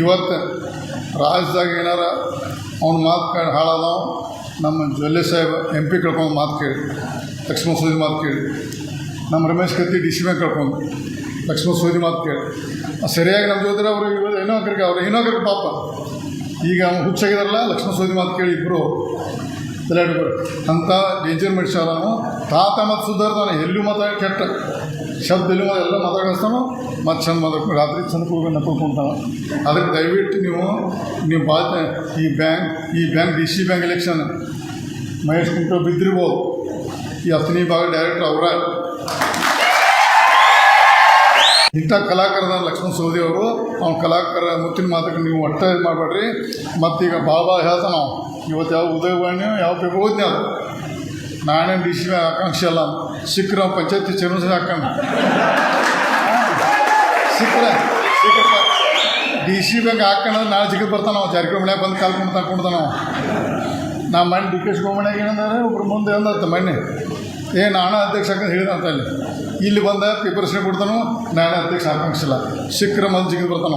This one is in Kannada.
ಇವತ್ತು ರಾಜ್ಯದಾಗ ಏನಾರ ಅವ್ನ ಮಾತು ಕೇಳಿ ಹಾಳಾದವ, ನಮ್ಮ ಜೊಲ್ಲೆ ಸಾಹೇಬ್ ಎಂ ಪಿ ಕಳ್ಕೊಂಡು ಮಾತು ಕೇಳಿ, ಲಕ್ಷ್ಮಣ ಸೂದಿ ಮಾತು ಕೇಳಿ, ನಮ್ಮ ರಮೇಶ್ ಕತ್ತಿ ಡಿ ಸಿ ಮ್ಯಾಗ ಕಳ್ಕೊಂಡು ಲಕ್ಷ್ಮಣ ಸೂಜಿ ಮಾತು ಕೇಳಿ. ಸರಿಯಾಗಿ ನಮ್ಮ ಜೊತೆ ಅವರು ಏನೋ ಕರ್ಕ ಅವ್ರು ಏನೋ ಕರ್ಕ ಪಾಪ. ಈಗ ಅವ್ನು ಹುಚ್ಚಾಗಿದಾರಲ್ಲ, ಲಕ್ಷ್ಮಣ ಸೂದಿ ಮಾತು ಕೇಳಿ ಇಬ್ಬರು ತಲೆ ಅಂಥ ಡೇಂಜರ್ ಮನುಷ್ಯ ಅವನು ತಾತ ಮತ್ತು ಸುಧಾರ್ತಾನೆ ಎಲ್ಲೂ ಮಾತಾಡಿ ಕೆಟ್ಟ. ಶಬ್ದ ಇಲ್ಲ ಎಲ್ಲ ಮಾತಾಡಿಸ್ತಾನು ಮತ್ತು ಚಂದ ಮಾತಾಡ್ಕೊಂಡು ರಾತ್ರಿ ಚಂದ ಕೂಗ ಕೂತ್ಕೊಂತಾನ ಅದಕ್ಕೆ ದಯವಿಟ್ಟು ನೀವು ನೀವು ಭಾಳ ಈ ಬ್ಯಾಂಕ್ ಈ bank, D C bank election, Mahesh ಕುಂಟೋ ಬಿದ್ದಿರ್ಬೋದು. ಈ ಹತ್ತನೇ ಭಾಗ ಡೈರೆಕ್ಟರ್ ಅವರ. ಇಂಥ ಕಲಾಕಾರದ ಲಕ್ಷ್ಮಣ ಸೋದಿ ಅವರು, ಅವ್ನ ಕಲಾಕಾರ ಮುತ್ತಿನ ಮಾತಕ್ಕೆ ನೀವು ಒಟ್ಟೆ ಮಾಡಬೇಡ್ರಿ. ಮತ್ತೀಗ ಬಾಬಾ ಹೇಳ್ತಾನ ಇವತ್ತು ಯಾವ ಉದಯವಾಣಿ ಯಾವ ಪೇಪರ್ ಓದ್ನೇ ಅದು. ನಾನೇನು ಡಿ ಸಿ ಆಕಾಂಕ್ಷೆ ಅಲ್ಲ. ಸಿಕ್ಕರ ಪಂಚಾಯತಿ ಚೇರ್ಮನ್ ಹಾಕೊಂಡು ಸಿಕ್ಕರ ಸಿಕ್ಕರ ಡಿ ಸಿ ಬ್ಯಾಂಕ್ ಹಾಕೊಂಡು ನಾಳೆ ಸಿಕ್ಕ ಬರ್ತಾನ ನಾವು ಜಾರಕಿಹೊಳಿ ಬಂದು ಕಾಲ್ಕೊಂಡು ತಗೊಂಡ್ತಾನ ನಾವು ನಾ ಮಣ್ಣು ಡಿ ಕೆ ಶಿವಮಣ್ಯಾಗ ಏನಂದ್ರೆ, ಒಬ್ರು ಮುಂದೆ ಏನಂತ ಮಣ್ಣೆ. ಏ, ನಾನು ಅಧ್ಯಕ್ಷ ಹಾಕಂತ ಹೇಳಿದಂತ ಅಲ್ಲಿ. ಇಲ್ಲಿ ಬಂದ ಪೇಪರ್ಸ್ನೇ ಕೊಡ್ತಾನು ನಾನು ಅಧ್ಯಕ್ಷ ಹಾಕಂಗಿಲ್ಲ ಸಿಕ್ಕರ ಮಂದಿ ಜಿಗಿದು ಬರ್ತಾನ